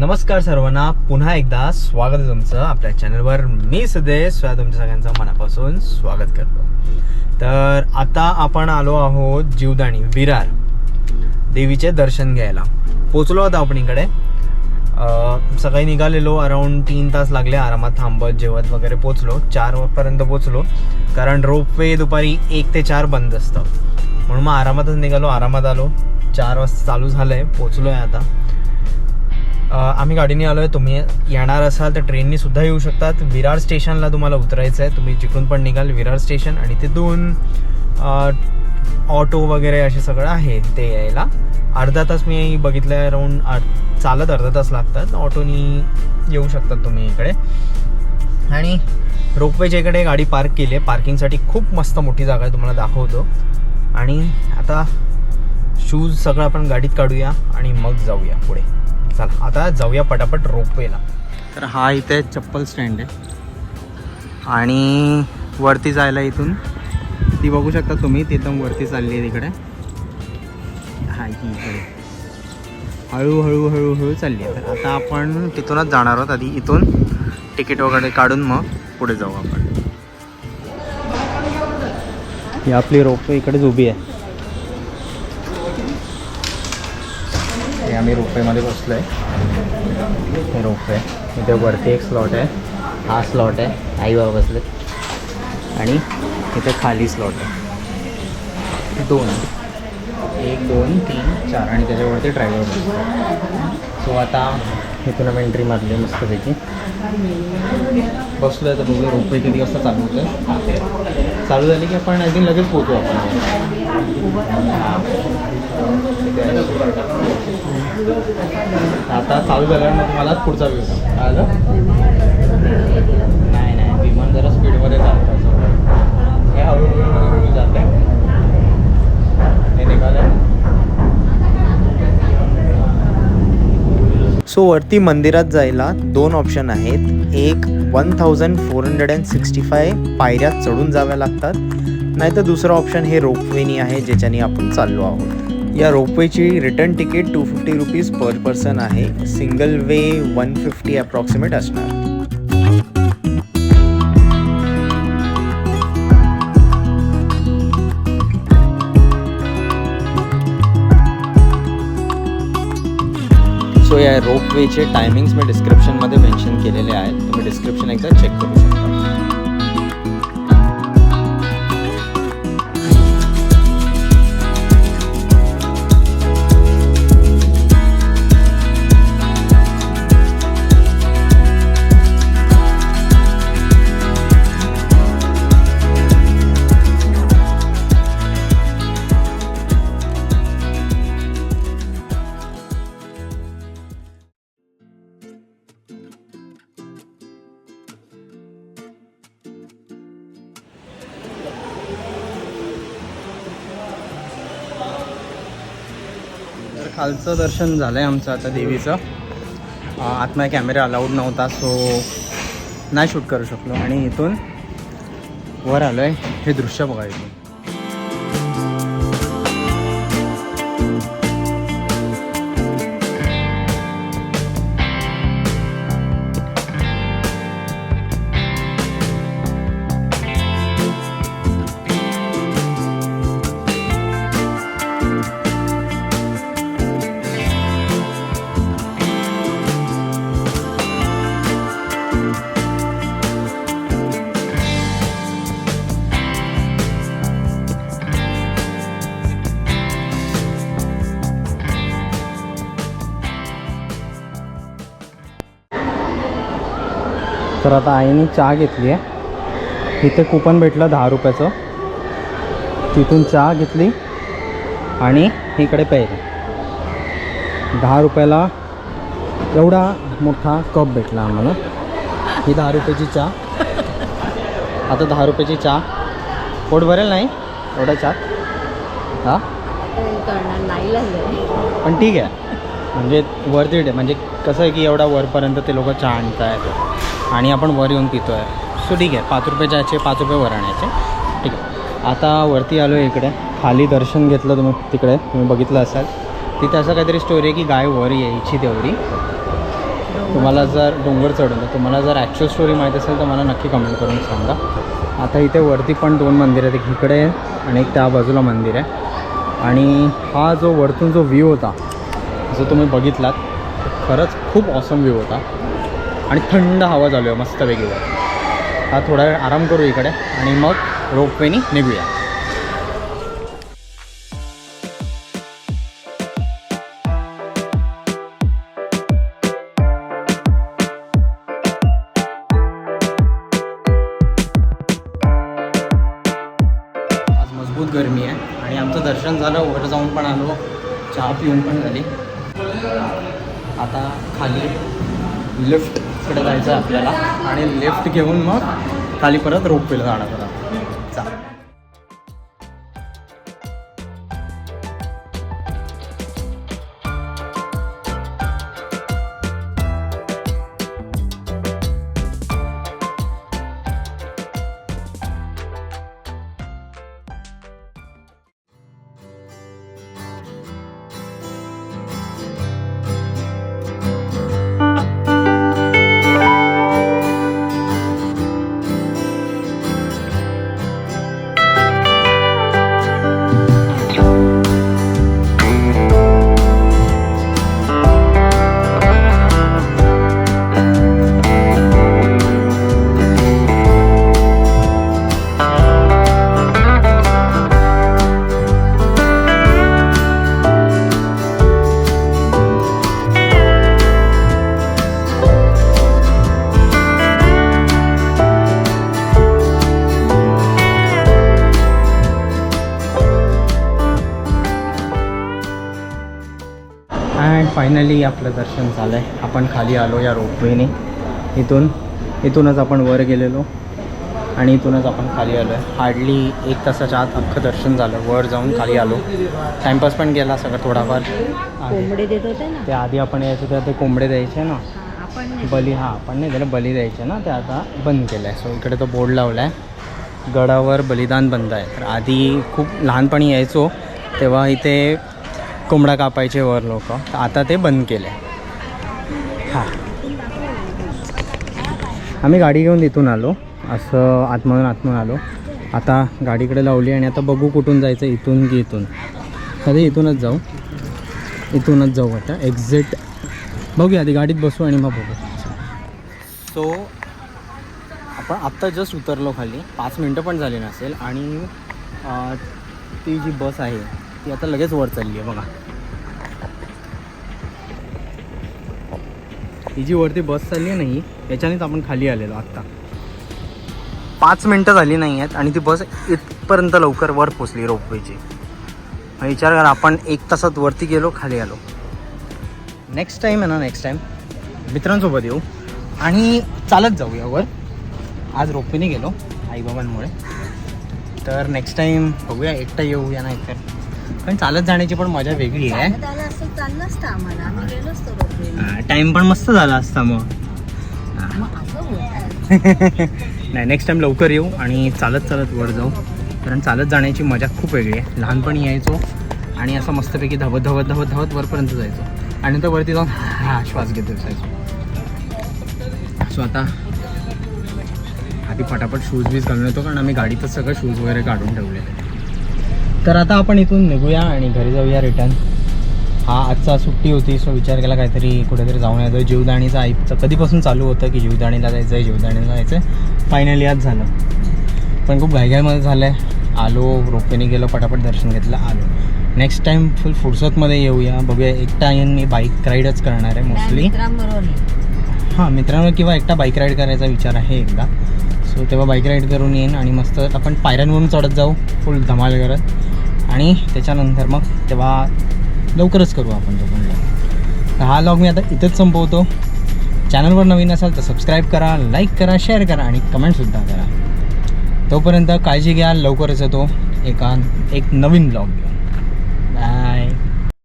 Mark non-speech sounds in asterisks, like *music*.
नमस्कार सर्वांना. पुन्हा एकदा स्वागत आहे तुमचं आपल्या चॅनलवर मी सध्या स्वतः तुमच्या सगळ्यांचं मनापासून स्वागत करतो. तर आता आपण आलो आहोत जीवदाणी विरार. देवीचे दर्शन घ्यायला. पोचलो होतो आपण इकडे सकाळी निघालेलो अराऊंड तीन तास लागले आरामात थांबत जेवत वगैरे पोचलो. चार पर्यंत पोचलो. कारण रोपवे दुपारी एक ते चार बंद असतं. म्हणून मग आरामातच निघालो आरामात आलो. चार वाजता चालू झालंय आहे आता. आम्ही गाडीने आलो आहे तुम्ही येणार असाल तर ट्रेननी सुद्धा येऊ शकतात. विरार स्टेशनला तुम्हाला उतरायचं आहे तुम्ही जिकडून पण निघाल विरार स्टेशन आणि तिथून ऑटो वगैरे असे सगळं आहे ते यायला. अर्धा तास मी बघितलं आहे अराऊंड चालत अर्धा तास लागतात. ऑटोनी येऊ शकतात तुम्ही इकडे. आणि रोपवेच्या इकडे गाडी पार्क केली आहे. पार्किंगसाठी खूप मस्त मोठी जागा आहे तुम्हाला दाखवतो. आणि आता शूज सगळं आपण गाडीत काढूया आणि मग जाऊया पुढे. चला आता जाऊया पटापट रोपवेला. तर हा इथे चप्पल स्टँड आहे. आणि वरती जायला इथून ती बघू शकता तुम्ही तिथून वरती चालली आहे तिकडे. हा ही इकडे. हळूहळू हळूहळू चालली आहे. तर आता आपण तिथूनच जाणार आहोत. आधी इथून तिकीट वगैरे काढून मग पुढे जाऊ आपण. ही आपली रोपवे इकडेच उभी आहे हे आम्ही रोपवेमध्ये बसलो आहे हे रोपवे. इथे वरती एक स्लॉट आहे. हा स्लॉट आहे. आई बाबा बसले आणि इथे खाली स्लॉट आहे. दोन. एक दोन तीन चार. आणि त्याच्यावरती ड्रायव्हर बसतो सो आता इथून आम्ही एंट्री मारली आहे मस्तपैकी. बसलो आहे तर बघूया रोपवे किती वाजता चालू होतं चालू झाली की आपण आय लगेच पोचू आपण. आता चालू झाल्यावर मग मला पुढचा व्ह्यू आलं नाही नाही विमान जरा स्पीडमध्ये चालतं हे हळूहळू हळूहळू जाते हे निघालं सो वरती मंदिरात जायला दोन ऑप्शन आहेत. एक one thousand four hundred and sixty five पायऱ्या चढून जाव्या लागतात. नाहीतर दुसरं ऑप्शन हे रोपवेनी आहे ज्याच्याने आपण चाललो आहोत. या रोपवेची return ticket two fifty rupees per person आहे. Single way one fifty approximate असणार. सो या रोपवेचे टायमिंग्स मी डिस्क्रिप्शनमध्ये मेन्शन केलेले आहेत. तुम्ही डिस्क्रिप्शन एकदा चेक करू शकता. खालचं दर्शन झालं आहे आमचं आता देवीचं. अं, आतमध्ये कॅमेरा अलाउड नव्हता सो नाही शूट करू शकलो. आणि इथून वर आलो आहे हे दृश्य बघा इथून. तर आता आईने चहा घेतली आहे. इथे कुपन भेटलं दहा रुपयाचं. तिथून चहा घेतली आणि इकडे प्यायला. दहा रुपयाला एवढा मोठा कप भेटला आम्हाला. ही दहा रुपयाची चहा. आता दहा रुपयाची चहा. पोट भरेल नाही? एवढा चहा. हां? नाही पण ठीक आहे. म्हणजे वर्थ इट आहे. म्हणजे कसं आहे की एवढा वरपर्यंत ते लोक चहा आणत आहेत आणि आपण वर येऊन पितो आहे सो ठीक आहे. पाच रुपये जायचे पाच रुपये वर आणायचे. ठीक आहे. आता वरती आलो आहे इकडे. खाली दर्शन घेतलं तुम्ही तिकडे. तुम्ही बघितलं असाल. तिथे असं काहीतरी स्टोरी आहे की गाय वर यायची तेवढी. तुम्हाला जर डोंगर चढून तुम्हाला जर ॲक्च्युअल स्टोरी माहीत असेल तर मला नक्की कमेंट करून सांगा. आता इथे वरती पण दोन मंदिर आहेत. एक इकडे आहे आणि एक त्या बाजूला मंदिर आहे. आणि हा जो वरतून जो व्ह्यू होता जो तुम्ही बघितलात खरंच खूप ऑसम व्ह्यू होता. आणि थंड हवा चालू आहे मस्त वेगळी. हा थोडा वेळ आराम करू इकडे आणि मग रोपवेनी निघूया. आज मजबूत गरमी आहे आणि आमचं दर्शन झालं वर जाऊन पण आलो चहा पिऊन पण झाली. आता खाली लिफ्टकडे जायचं आहे आपल्याला. आणि लिफ्ट घेऊन मग खाली परत रोपवेला जाणार फायनली आपलं दर्शन झालं आहे आपण खाली आलो या रोपवेने इथून इथूनच आपण वर गेलेलो आणि इथूनच आपण खाली आलो आहे हार्डली एक तासाच्या आत अख्खं दर्शन झालं. वर जाऊन खाली आलो. टाईमपास पण गेला सगळं थोडाफार. कोंबडे देत होते ना? ते आधी आपण यायचो तेव्हा ते कोंबडे द्यायचे ना. हा. बली हां आपण नाही त्याला बली द्यायचे ना. ते आता बंद केलं आहे सो इकडे तो बोर्ड लावला आहे गडावर बलिदान बंद आहे. तर आधी खूप लहानपणी यायचो. तेव्हा इथे कोंबडा कापायचे वर लोक. तर आता ते बंद केले. हां. आम्ही गाडी घेऊन तिथून आलो. असं आतमधून आतमधून आलो. आता गाडीकडे लावली आणि आता बघू कुठून जायचं इथून की इथून. कधी इथूनच जाऊ. इथूनच जाऊ आता. एक्झिट बघूया आधी गाडीत बसू आणि मग बघू. सो आपण आत्ता जस्ट उतरलो खाली. पाच मिनटं पण झाली नसेल आणि ती जी बस आहे ती आता लगेच वर चालली आहे बघा. ही जी वरती बस चालली आहे नाही याच्यानेच आपण खाली आलेलो आत्ता. पाच मिनटं झाली नाही आहेत आणि ती बस इथपर्यंत लवकर वर पोचली रोपवेची. विचार करा आपण एक तासात वरती गेलो खाली आलो. नेक्स्ट टाईम आहे ना नेक्स्ट टाईम मित्रांसोबत येऊ. आणि चालत जाऊया वर. आज रोपवेने गेलो आईबाबांमुळे. तर नेक्स्ट टाईम बघूया एकटा येऊ या नाही तर. पण चालत जाण्याची पण मजा वेगळी आहे. चालत आलं असं चाललं असतं आम्हाला. आम्ही गेलो असतो रोपवेने. टाईम पण मस्त झाला असता मग. मग असं होतं *laughs* नाही नेक्स्ट टाईम लवकर येऊ आणि चालत चालत वर जाऊ. कारण चालत जाण्याची मजा खूप वेगळी आहे. लहानपणी यायचो आणि असं मस्तपैकी धावत धावत धावत धावत वरपर्यंत जायचो. आणि नंतर वरती जाऊन हा श्वास घेत बसायचो. सो आता आधी फटाफट शूज बीज घालून येतो कारण आम्ही गाडीतच सगळं शूज वगैरे काढून ठेवलेले तर आता आपण इथून निघूया आणि घरी जाऊया रिटर्न हा आजचा सुट्टी होती सो विचार केला काहीतरी कुठेतरी जाऊन यायचं जीवदाणीचं आईचं कधीपासून चालू होतं की जीवदाणीला जायचं आहे जीवदाणीला जायचं आहे फायनली आज झालं. पण खूप घाईघाईमध्ये झालं आहे आलो रोपेने गेलो पटापट दर्शन घेतलं आलो. नेक्स्ट टाईम फुल फुरसतमध्ये येऊया. बघूया एकटा येईन मी बाईक राईडच करणार आहे मोस्टली. हां मित्रांनो किंवा एकटा बाईक राईड करायचा विचार आहे एकदा. सो तेव्हा बाईक राईड करून येईन आणि मस्त आपण पायऱ्यांवरून चढत जाऊ. फुल धमाल करत. आणि त्याच्यानंतर मग तेव्हा लवकरच करू आपण तो पण तर हा लॉग मी आता इथंच संपवतो. चॅनलवर नवीन असाल तर सबस्क्राईब करा लाईक करा शेअर करा आणि कमेंटसुद्धा करा. तोपर्यंत काळजी घ्या लवकरच येतो एका एक नवीन ब्लॉग घेऊन.